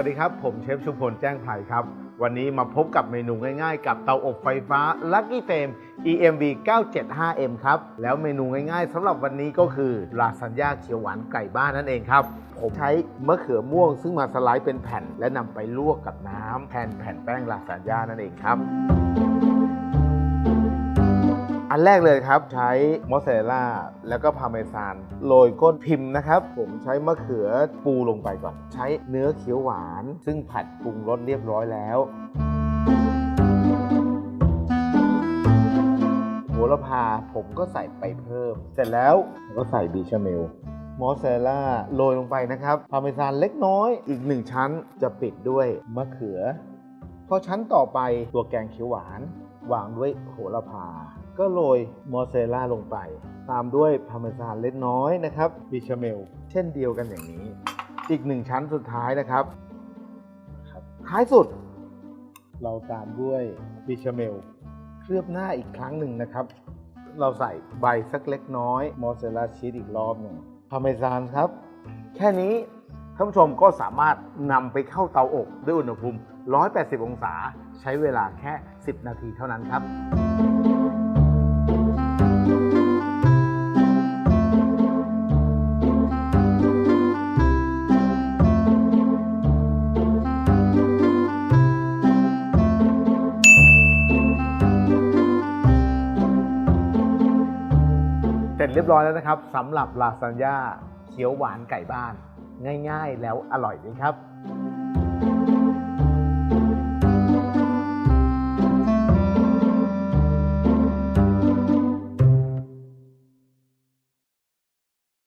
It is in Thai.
สวัสดีครับ ผมเชฟชุมพลแจ้งไผ่ครับ วันนี้มาพบกับเมนูง่ายๆ กับเตาอบไฟฟ้า Lucky Flame EMV 975M ครับ แล้วเมนูง่ายๆสำหรับวันนี้ก็คือลาซานญ่าเขียวหวานไก่บ้านนั่นเองครับ ผมใช้มะเขือม่วง ซึ่งมาสไลด์เป็นแผ่น และนำไปลวกกับน้ำแทนแผ่นแป้งลาซานญ่านั่นเองครับ นแรกเลยครับ ใช้มอสซาเรลล่าแล้วก็พาเมซานโรยก้นพิมพ์นะครับ ผมใช้มะเขือปูลงไปก่อน ใช้เนื้อเขียวหวาน ซึ่งผัดปรุงรสเรียบร้อยแล้วโหระพาผมก็ใส่ไปเพิ่ม เสร็จแล้วผมก็ใส่บีชาเมลมอสซาเรลล่าโรยลงไปนะครับพาเมซานเล็กน้อยอีกหนึ่งชั้นจะปิดด้วยมะเขือพอชั้นต่อไปตัวแกงเขียวหวาน วางด้วยโหระพา ก็โรยมอสซาเรลล่าลงไป ตามด้วยพาร์เมซานเล็กน้อยนะครับบิชาเมล เช่นเดียวกันอย่างนี้ อีกหนึ่งชั้นสุดท้ายนะครับครับ ท้ายสุด เราตามด้วยบิชาเมล เคลือบหน้าอีกครั้งหนึ่งนะครับ เราใส่ใบสักเล็กน้อยมอสซาเรลล่าชีสอีกรอบหนึ่งพาร์เมซานครับ แค่นี้ท่านผู้ชมก็สามารถนำไปเข้าเตาอบด้วยอุณหภูมิ 180 องศา ใช้เวลาแค่ 10 นาทีเท่านั้นครับ เสร็จเรียบร้อยแล้วนะครับสำหรับลาซานญ่าเขียวหวานไก่บ้าน ง่ายๆแล้วอร่อยด้วยครับ